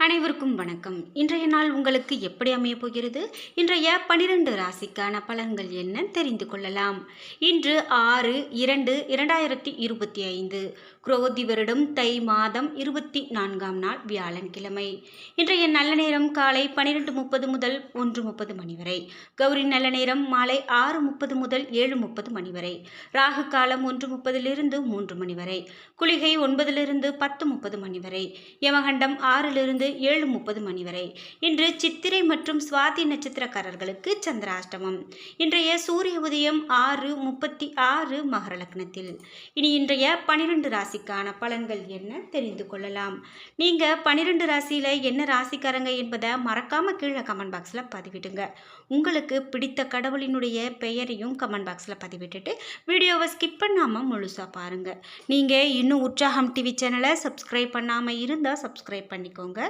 அனைவருக்கும் வணக்கம். இன்றைய நாள் உங்களுக்கு எப்படி அமையப் போகிறது? இன்றைய பனிரெண்டு ராசிக்கான பலன்கள் என்ன தெரிந்து கொள்ளலாம். இன்று ஆறு இரண்டு இரண்டாயிரத்தி இருபத்தி ஐந்து. குரோதி வருடம் தை மாதம் இருபத்தி நான்காம் நாள் வியாழன்கிழமை. இன்றைய நல்ல நேரம் காலை பன்னிரெண்டு முப்பது முதல் ஒன்று முப்பது மணி வரை. கௌரி நல்ல நேரம் மாலை ஆறு முப்பது முதல் ஏழு முப்பது மணி வரை. ராகு காலம் ஒன்று முப்பதிலிருந்து மூன்று மணி வரை. குளிகை ஒன்பதிலிருந்து பத்து முப்பது மணி வரை. யமகண்டம் ஆறிலிருந்து ஏழு முப்பது மணி வரை இன்று சித்திரை மற்றும் சுவாதி நட்சத்திரக்காரர்களுக்கு சந்திராஷ்டமம். இன்றைய சூரிய உதயம் ஆறு முப்பத்தி ஆறு மகர லக்னத்தில். இனி இன்றைய பனிரெண்டு ராசிக்கான பலன்கள் என்ன தெரிந்து கொள்ளலாம். நீங்கள் பனிரெண்டு ராசியில் என்ன ராசிக்காரங்க என்பதை மறக்காம கீழே கமெண்ட் பாக்ஸில் பதிவிடுங்க. உங்களுக்கு பிடித்த கடவுளினுடைய பெயரையும் கமெண்ட் பாக்ஸில் பதிவிட்டுட்டு வீடியோவை ஸ்கிப் பண்ணாமல் முழுசாக பாருங்கள் நீங்கள் இன்னும் உற்சாகம் டிவி சேனலை சப்ஸ்கிரைப் பண்ணாமல் இருந்தால் சப்ஸ்கிரைப் பண்ணிக்கோங்க.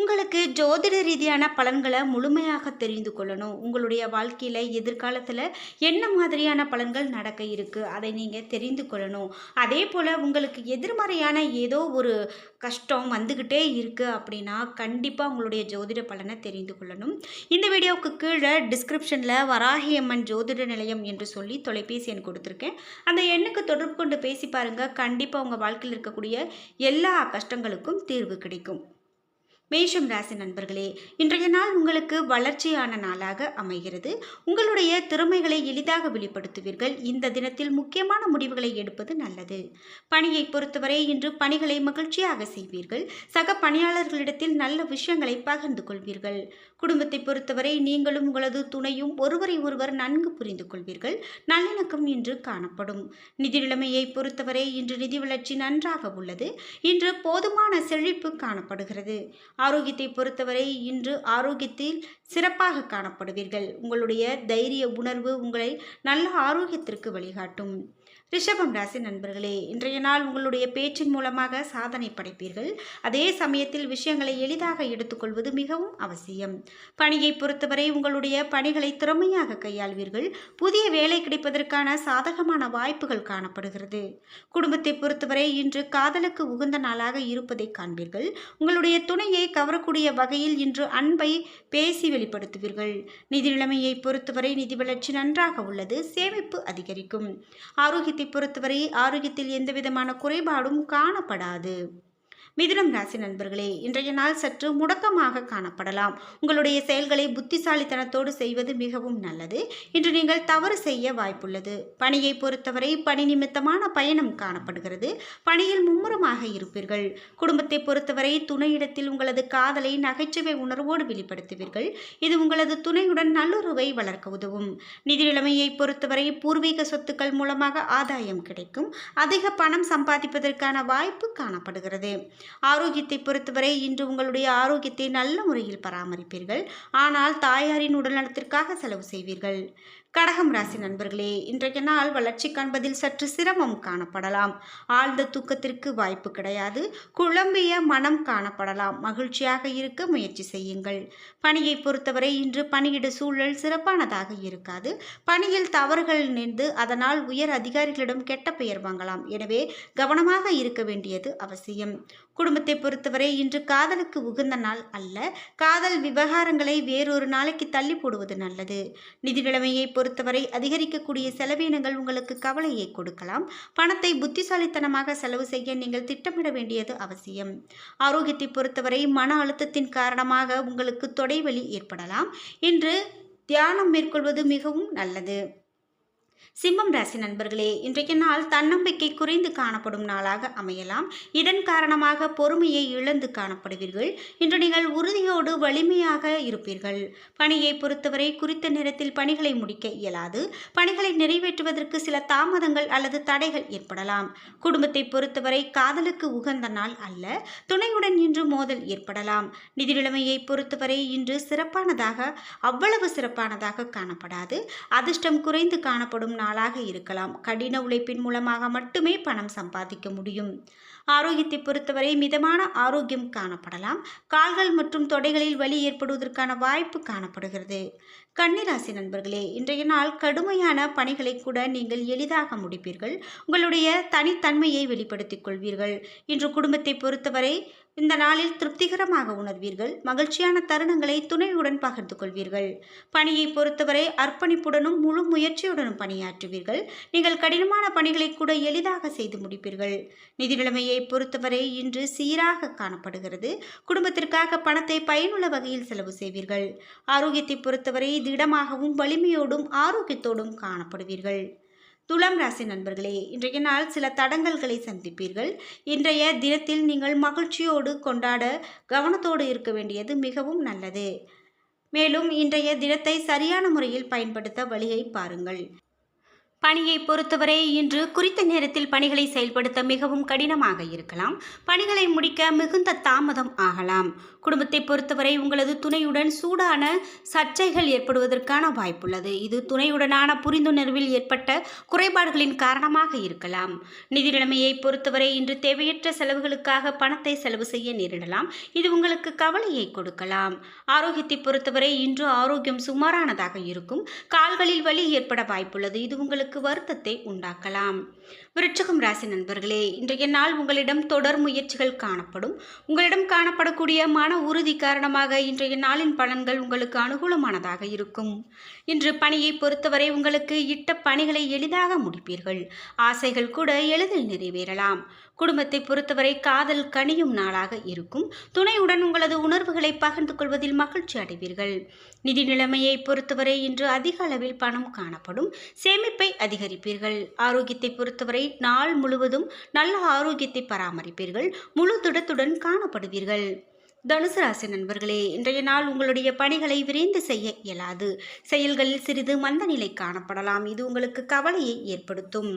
உங்களுக்கு ஜோதிட ரீதியான பலன்களை முழுமையாக தெரிந்து கொள்ளணும். உங்களுடைய வாழ்க்கையில் எதிர்காலத்தில் என்ன மாதிரியான பலன்கள் நடக்க இருக்குது அதை நீங்கள் தெரிந்து கொள்ளணும். அதே போல் உங்களுக்கு எதிர்மறையான ஏதோ ஒரு கஷ்டம் வந்துக்கிட்டே இருக்குது அப்படின்னா கண்டிப்பாக உங்களுடைய ஜோதிட பலனை தெரிந்து கொள்ளணும். இந்த வீடியோவுக்கு கீழே டிஸ்கிரிப்ஷனில் வராகி அம்மன் ஜோதிட நிலையம் என்று சொல்லி தொலைபேசி எண் கொடுத்துருக்கேன். அந்த எண்ணுக்கு தொடர்பு கொண்டு பேசி பாருங்கள் கண்டிப்பாக உங்கள் வாழ்க்கையில் இருக்கக்கூடிய எல்லா கஷ்டங்களுக்கும் தீர்வு கிடைக்கும். மேஷம் ராசி நண்பர்களே இன்றைய நாள் உங்களுக்கு வளர்ச்சியான நாளாக அமைகிறது. உங்களுடைய திறமைகளை எளிதாக வெளிப்படுத்துவீர்கள். இந்த தினத்தில் முக்கியமான முடிவுகளை எடுப்பது நல்லது. பணியை பொறுத்தவரை இன்று பணிகளை மகிழ்ச்சியாக செய்வீர்கள். சக பணியாளர்களிடத்தில் நல்ல விஷயங்களை பகிர்ந்து கொள்வீர்கள். குடும்பத்தை பொறுத்தவரை நீங்களும் உங்களது துணையும் ஒருவரை ஒருவர் நன்கு புரிந்து கொள்வீர்கள். நல்லிணக்கம் இன்று காணப்படும். நிதி நிலைமையை பொறுத்தவரை இன்று நிதி வளர்ச்சி நன்றாக உள்ளது. இன்று போதுமான செழிப்பு காணப்படுகிறது. ஆரோக்கியத்தை பொறுத்தவரை இன்று ஆரோக்கியத்தில் சிறப்பாக காணப்படுவீர்கள். உங்களுடைய தைரிய உணர்வு உங்களை நல்ல ஆரோக்கியத்திற்கு வழிகாட்டும். ரிஷபம் ராசி நண்பர்களே இன்றைய நாள் உங்களுடைய பேச்சின் மூலமாக சாதனை படைப்பீர்கள். அதே சமயத்தில் விஷயங்களை எளிதாக எடுத்துக்கொள்வது மிகவும் அவசியம். பணியை பொறுத்தவரை உங்களுடைய பணிகளை திறமையாக கையாள்வீர்கள். புதிய வேலை கிடைப்பதற்கான சாதகமான வாய்ப்புகள் காணப்படுகிறது. குடும்பத்தை பொறுத்தவரை இன்று காதலுக்கு உகந்த நாளாக இருப்பதை காண்பீர்கள். உங்களுடைய துணையை கவரக்கூடிய வகையில் இன்று அன்பை பேசி வெளிப்படுத்துவீர்கள். நிதி நிலைமையை பொறுத்தவரை நிதி வளர்ச்சி நன்றாக உள்ளது சேமிப்பு அதிகரிக்கும். ஆரோக்கியத்தை பொறுத்தவரை ஆரோக்கியத்தில் எந்தவிதமான குறைபாடும் காணப்படாது. மிதுனம் ராசி நண்பர்களே இன்றைய நாள் சற்று முடக்கமாக காணப்படலாம். உங்களுடைய செயல்களை புத்திசாலித்தனத்தோடு செய்வது மிகவும் நல்லது. இன்று நீங்கள் தவறு செய்ய வாய்ப்புள்ளது. பணியை பொறுத்தவரை பணி நிமித்தமான பயணம் காணப்படுகிறது. பணியில் மும்முரமாக இருப்பீர்கள். குடும்பத்தை பொறுத்தவரை துணையிடத்தில் உங்களது காதலை நகைச்சுவை உணர்வோடு வெளிப்படுத்துவீர்கள். இது உங்களது துணையுடன் நல்லுறவை வளர்க்க உதவும். நிதி நிலைமையை பொறுத்தவரை பூர்வீக சொத்துக்கள் மூலமாக ஆதாயம் கிடைக்கும். அதிக பணம் சம்பாதிப்பதற்கான வாய்ப்பு காணப்படுகிறது. ஆரோக்கியத்தை பொறுத்தவரை இன்று உங்களுடைய ஆரோக்கியத்தை நல்ல முறையில் பராமரிப்பீர்கள். ஆனால் தாயாரின் உடல்நலத்திற்காக செலவு செய்வீர்கள். கடகம் ராசி நண்பர்களே இன்றைய நாள் வளர்ச்சி காண்பதில் சற்று சிரமம் காணப்படலாம். ஆழ்ந்த தூக்கத்திற்கு வாய்ப்பு கிடையாது. குழம்பிய மனம் காணப்படலாம். மகிழ்ச்சியாக இருக்க முயற்சி செய்யுங்கள். பணியை பொறுத்தவரை இன்று பணியிட சூழல் சிறப்பானதாக இருக்காது. பணியில் தவறுகள் நின்று அதனால் உயர் அதிகாரிகளிடம் கெட்ட பெயர் வாங்கலாம். எனவே கவனமாக இருக்க வேண்டியது அவசியம். குடும்பத்தை பொறுத்தவரை இன்று காதலுக்கு உகந்த நாள் அல்ல. காதல் விவகாரங்களை வேறொரு நாளைக்கு தள்ளி போடுவது நல்லது. நிதி நிலைமையை பொறுத்தவரை அதிகரிக்கக்கூடிய செலவினங்கள் உங்களுக்கு கவலையை கொடுக்கலாம். பணத்தை புத்திசாலித்தனமாக செலவு செய்ய நீங்கள் திட்டமிட வேண்டியது அவசியம். ஆரோக்கியத்தை பொறுத்தவரை மன அழுத்தத்தின் காரணமாக உங்களுக்கு தொடைவலி ஏற்படலாம். இன்று தியானம் மேற்கொள்வது மிகவும் நல்லது. சிம்மம் ராசி நண்பர்களே இன்றைய நாள் தன்னம்பிக்கை குறைந்து காணப்படும் நாளாக அமையலாம். இதன் காரணமாக பொறுமையை இழந்து காணப்படுவீர்கள். இன்று நீங்கள் உறுதியோடு வலிமையாக இருப்பீர்கள். பணியை பொறுத்தவரை குறித்த நேரத்தில் பணிகளை முடிக்க இயலாது. பணிகளை நிறைவேற்றுவதற்கு சில தாமதங்கள் அல்லது தடைகள் ஏற்படலாம். குடும்பத்தை பொறுத்தவரை காதலுக்கு உகந்த நாள் அல்ல. துணையுடன் இன்று மோதல் ஏற்படலாம். நிதி நிலைமையை பொறுத்தவரை இன்று சிறப்பானதாக அவ்வளவு சிறப்பானதாக காணப்படாது. அதிர்ஷ்டம் குறைந்து காணப்படும் நாளாக இருக்கலாம். கடின உழைப்பின் மூலமாக மட்டுமே பணம் சம்பாதிக்க முடியும். ஆரோக்கியத்தை பொறுத்தவரை மிதமான ஆரோக்கியம் காணப்படலாம். கால்கள் மற்றும் தொடைகளில் வலி ஏற்படுவதற்கான வாய்ப்பு காணப்படுகிறது. கன்னிராசி நண்பர்களே இன்றைய நாள் கடுமையான பணிகளை கூட நீங்கள் எளிதாக முடிப்பீர்கள். உங்களுடைய தனித்தன்மையை வெளிப்படுத்திக் கொள்வீர்கள். இன்று குடும்பத்தை பொறுத்தவரை இந்த நாளில் திருப்திகரமாக உணர்வீர்கள். மகிழ்ச்சியான தருணங்களை துணையுடன் பகிர்ந்து கொள்வீர்கள். பணியை பொறுத்தவரை அர்ப்பணிப்புடனும் முழு முயற்சியுடனும் பணியாற்றுவீர்கள். நீங்கள் கடினமான பணிகளை கூட எளிதாக செய்து முடிப்பீர்கள். நிதி நிலைமையை பொறுத்தவரை இன்று சீராக காணப்படுகிறது. குடும்பத்திற்காக பணத்தை பயனுள்ள வகையில் செலவு செய்வீர்கள். ஆரோக்கியத்தை பொறுத்தவரை திடமாகவும் வலிமையோடும் ஆரோக்கியத்தோடும் காணப்படுவீர்கள். துலாம் ராசி நண்பர்களே இன்றைய நாள் சில தடங்கல்களை சந்திப்பீர்கள். இன்றைய தினத்தில் நீங்கள் மகிழ்ச்சியோடு கொண்டாட கவனத்தோடு இருக்க வேண்டியது மிகவும் நல்லது. மேலும் இன்றைய தினத்தை சரியான முறையில் பயன்படுத்த வழியை பாருங்கள். பணியை பொறுத்தவரை இன்று குறித்த நேரத்தில் பணிகளை செயல்படுத்த மிகவும் கடினமாக இருக்கலாம். பணிகளை முடிக்க மிகுந்த தாமதம் ஆகலாம். குடும்பத்தை பொறுத்தவரை உங்களது துணையுடன் சூடான சர்ச்சைகள் ஏற்படுவதற்கான வாய்ப்புள்ளது. இது துணையுடனான புரிந்துணர்வில் ஏற்பட்ட குறைபாடுகளின் காரணமாக இருக்கலாம். நிதி நிலைமையை பொறுத்தவரை இன்று தேவையற்ற செலவுகளுக்காக பணத்தை செலவு செய்ய நேரிடலாம். இது உங்களுக்கு கவலையை கொடுக்கலாம். ஆரோக்கியத்தை பொறுத்தவரை இன்று ஆரோக்கியம் சுமாரானதாக இருக்கும். கால்களில் வலி ஏற்பட வாய்ப்புள்ளது. இது உங்களுக்கு உங்களுக்கு வருத்தத்தை உண்டாக்கலாம். விருட்சகம் ராசி நண்பர்களே இன்றைய நாள் உங்களிடம் தொடர் முயற்சிகள் காணப்படும். உங்களிடம் காணப்படக்கூடிய மன உறுதி காரணமாக இன்றைய நாளின் பலன்கள் உங்களுக்கு அனுகூலமானதாக இருக்கும். இன்று பணியை பொறுத்தவரை உங்களுக்கு இட்ட பணிகளை எளிதாக முடிப்பீர்கள். ஆசைகள் கூட எளிதில் நிறைவேறலாம். குடும்பத்தை பொறுத்தவரை காதல் கனியும் நாளாக இருக்கும். துணையுடன் உங்களது உணர்வுகளை பகிர்ந்து கொள்வதில் மகிழ்ச்சி அடைவீர்கள். நிதி நிலைமையை பொறுத்தவரை இன்று அதிக அளவில் பணம் காணப்படும். சேமிப்பை அதிகரிப்பீர்கள். ஆரோக்கியத்தை பொறுத்தவரை நாள் முழுவதும் நல்ல ஆரோக்கியத்தை பராமரிப்பீர்கள். முழு திடத்துடன் காணப்படுவீர்கள். தனுசு ராசி நண்பர்களே இன்றைய நாள் உங்களுடைய பணிகளை விரைந்து செய்ய இயலாது. செயல்களில் சிறிது மந்த நிலை காணப்படலாம். இது உங்களுக்கு கவலையை ஏற்படுத்தும்.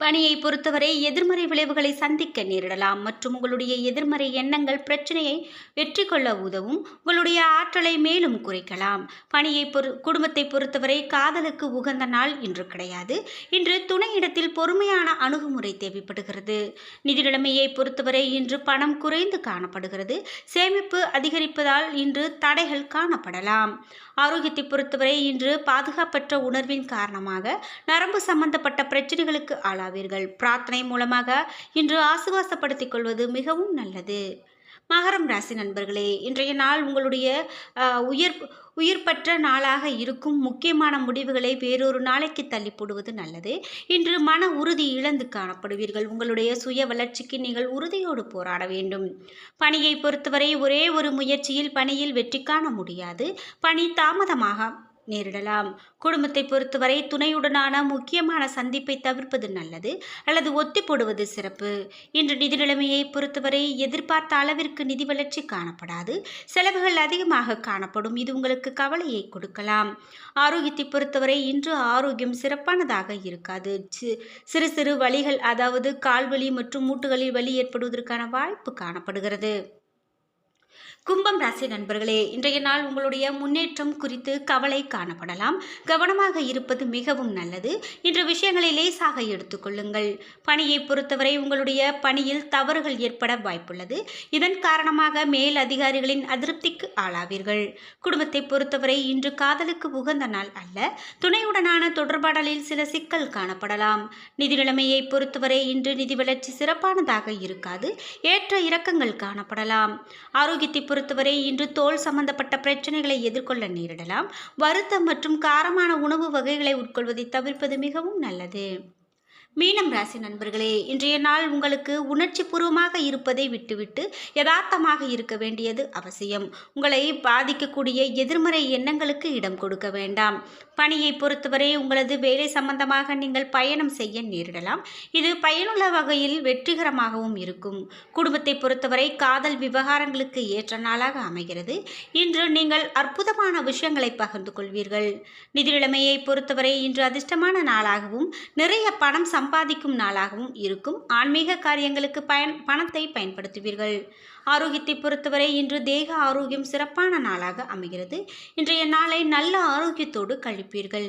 பணியை பொறுத்தவரை எதிர்மறை விளைவுகளை சந்திக்க நேரிடலாம் மற்றும் உங்களுடைய எதிர்மறை எண்ணங்கள் பிரச்சனையை வெற்றி கொள்ள உதவும். உங்களுடைய ஆற்றலை மேலும் குறைக்கலாம். பணியை பொறு குடும்பத்தை பொறுத்தவரை காதலுக்கு உகந்த நாள் இன்று கிடையாது. இன்று துணையிடத்தில் பொறுமையான அணுகுமுறை தேவைப்படுகிறது. நிதி நிலைமையை பொறுத்தவரை இன்று பணம் குறைந்து காணப்படுகிறது. சேமிப்பு அதிகரிப்பதால் இன்று தடைகள் காணப்படலாம். ஆரோக்கியத்தை பொறுத்தவரை இன்று பாதுகாப்பற்ற உணர்வின் காரணமாக நரம்பு சம்பந்தப்பட்ட பிரச்சனைகளுக்கு ஆளாவீர்கள் பிரார்த்தனை மூலமாக இன்று ஆசுவாசப்படுத்திக் கொள்வது மிகவும் நல்லது. மகரம் ராசி நண்பர்களே இன்றைய நாள் உங்களுடைய உயிர் உயிர்பற்ற நாளாக இருக்கும். முக்கியமான முடிவுகளை வேறொரு நாளைக்கு தள்ளி போடுவது நல்லது. இன்று மன உறுதி இழந்து காணப்படுவீர்கள். உங்களுடைய சுய வளர்ச்சிக்கு நீங்கள் உறுதியோடு போராட வேண்டும். பணியை பொறுத்தவரை ஒரே ஒரு முயற்சியில் பணியில் வெற்றி காண முடியாது. பணி தாமதமாக நேரிடலாம். குடும்பத்தை பொறுத்தவரை துணையுடனான முக்கியமான சந்திப்பை தவிர்ப்பது நல்லது அல்லது ஒத்தி போடுவது சிறப்பு. இன்று நிதி நிலைமையை பொறுத்தவரை எதிர்பார்த்த அளவிற்கு நிதி வளர்ச்சி காணப்படாது. செலவுகள் அதிகமாக காணப்படும். இது உங்களுக்கு கவலையை கொடுக்கலாம். ஆரோக்கியத்தை பொறுத்தவரை இன்று ஆரோக்கியம் சிறப்பானதாக இருக்காது. சி- சிறு சிறு வலிகள் அதாவது கால்வலி மற்றும் மூட்டுகளில் வலி ஏற்படுவதற்கான வாய்ப்பு காணப்படுகிறது. கும்பம் ராசி நண்பர்களே இன்றைய நாள் உங்களுடைய முன்னேற்றம் குறித்து கவலை காணப்படலாம். கவனமாக இருப்பது மிகவும் நல்லது. இன்று விஷயங்களை லேசாக எடுத்துக்கொள்ளுங்கள் பணியை பொறுத்தவரை உங்களுடைய பணியில் தவறுகள் ஏற்பட வாய்ப்புள்ளது. இதன் காரணமாக மேல் அதிகாரிகளின் அதிருப்திக்கு ஆளாவீர்கள். குடும்பத்தை பொறுத்தவரை இன்று காதலுக்கு உகந்த நாள் அல்ல. துணையுடனான தொடர்பாடலில் சில சிக்கல் காணப்படலாம். நிதி நிலைமையை பொறுத்தவரை இன்று நிதி வளர்ச்சி சிறப்பானதாக இருக்காது. ஏற்ற இறக்கங்கள் காணப்படலாம். ஆரோக்கியத்தை பொறுத்தவரை இன்று தோல் சம்பந்தப்பட்ட பிரச்சனைகளை எதிர்கொள்ள நேரிடலாம். வருத்தம் மற்றும் காரமான உணவு வகைகளை உட்கொள்வதை தவிர்ப்பது மிகவும் நல்லது. மீனம் ராசி நண்பர்களே இன்றைய நாள் உங்களுக்கு உணர்ச்சி பூர்வமாக இருப்பதை விட்டுவிட்டு யதார்த்தமாக இருக்க வேண்டியது அவசியம். உங்களை பாதிக்கக்கூடிய எதிர்மறை எண்ணங்களுக்கு இடம் கொடுக்க வேண்டாம். பணியை பொறுத்தவரை உங்களது வேலை சம்பந்தமாக நீங்கள் பயணம் செய்ய நேரிடலாம். இது பயனுள்ள வகையில் வெற்றிகரமாகவும் இருக்கும். குடும்பத்தை பொறுத்தவரை காதல் விவகாரங்களுக்கு ஏற்ற நாளாக அமைகிறது. இன்று நீங்கள் அற்புதமான விஷயங்களை பகிர்ந்து கொள்வீர்கள். நிதிநிலைமையை பொறுத்தவரை இன்று அதிர்ஷ்டமான நாளாகவும் நிறைய பணம் சம்பாதிக்கும் நாளாகவும் இருக்கும். ஆன்மீக காரியங்களுக்கு பயன் பணத்தை பயன்படுத்துவீர்கள். ஆரோக்கியத்தை பொறுத்தவரை இன்று தேக ஆரோக்கியம் சிறப்பான நாளாக அமைகிறது. இன்றைய நாளை நல்ல ஆரோக்கியத்தோடு கழிப்பீர்கள்.